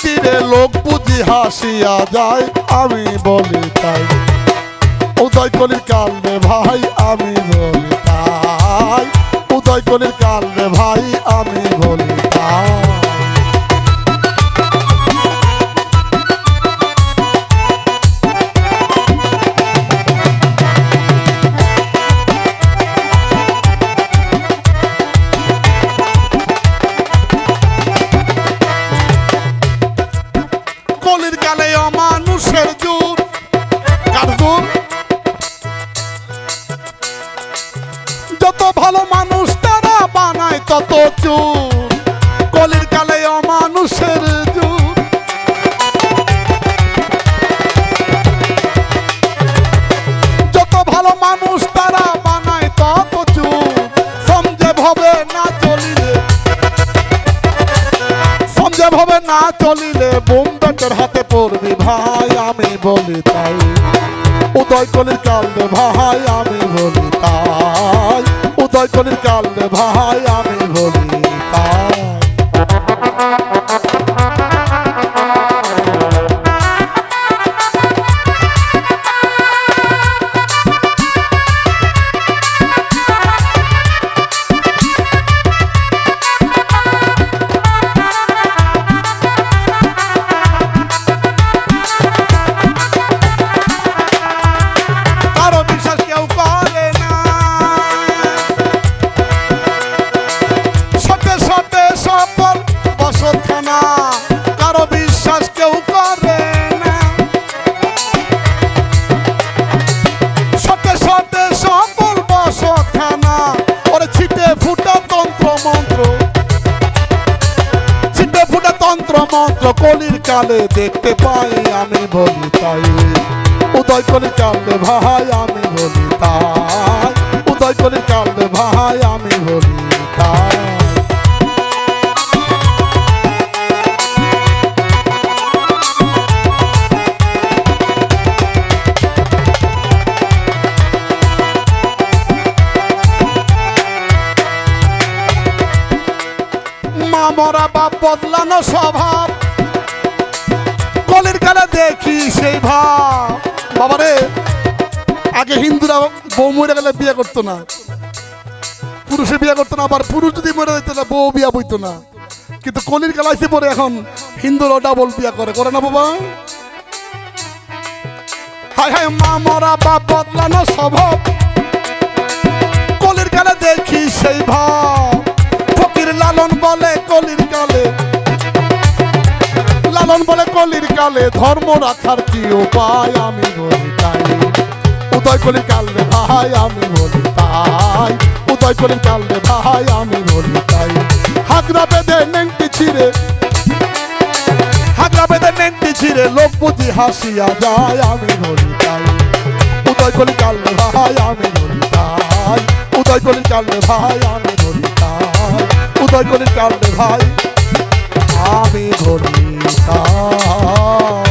ফিরে লোক বুঝি হাসিয়া যায়, আমি বলি তাই। উদয় কালরে ভাই, আমি বলি তাই। উদয় কালরে যুগ যত ভালো মানুষ তারা বানায় তত চুর। কলির কালে না চলিলে বোম বেটের হাতে পড়বি ভাই, আমি বলি তাই। উদয় কলির কালে ভাই, আমি বলি তাই। উদয় কলির কালে ভাই, আমি বলি তাই। কারও বিশ্বাস করে কলির কালে দেখতে পাই আমি বলি তাই। উদয় কলির কালে ভাই আমি বলি তাই। উদয় কলির কালে ভাই আমি বলি তাই। মরা বাপ বদলানো স্বভাব। কলির কালে দেখি সেই ভাব। বাবারে, আগে হিন্দুরা বউ মরে গেলে বিয়ে করতো না। পুরুষে বিয়ে করতো না, আবার পুরুষ যদি মরে যেত না বউ বিয়া বইতো না। কিন্তু কলির কালাইতে পরে এখন হিন্দুরা ডাবল বিয়া করে। করে না বাবা? হায় হায়, মা মরা বাপ বদলানো স্বভাব। কলির কালে দেখি সেই ভাব। লালন বলে কলির কালে ধর্ম রাখার কি উপায়? আমি বলি তাই। উদয় কলির কালে ভাই, আমি বলি তাই। উদয় কলির কালে ভাই, আমি বলি তাই। হাগরা বেঁধে নেংটি ছিঁড়ে, হাগরা বেঁধে নেংটি ছিঁড়ে, লোক বুঝি হাসিয়া যায়, আমি বলি তাই। উদয় কলির কালে ভাই, আমি বলি তাই। উদয় কলির কালে ভাই, আমি বলি তাই। উদয় কলির কালে ভাই আমি তাই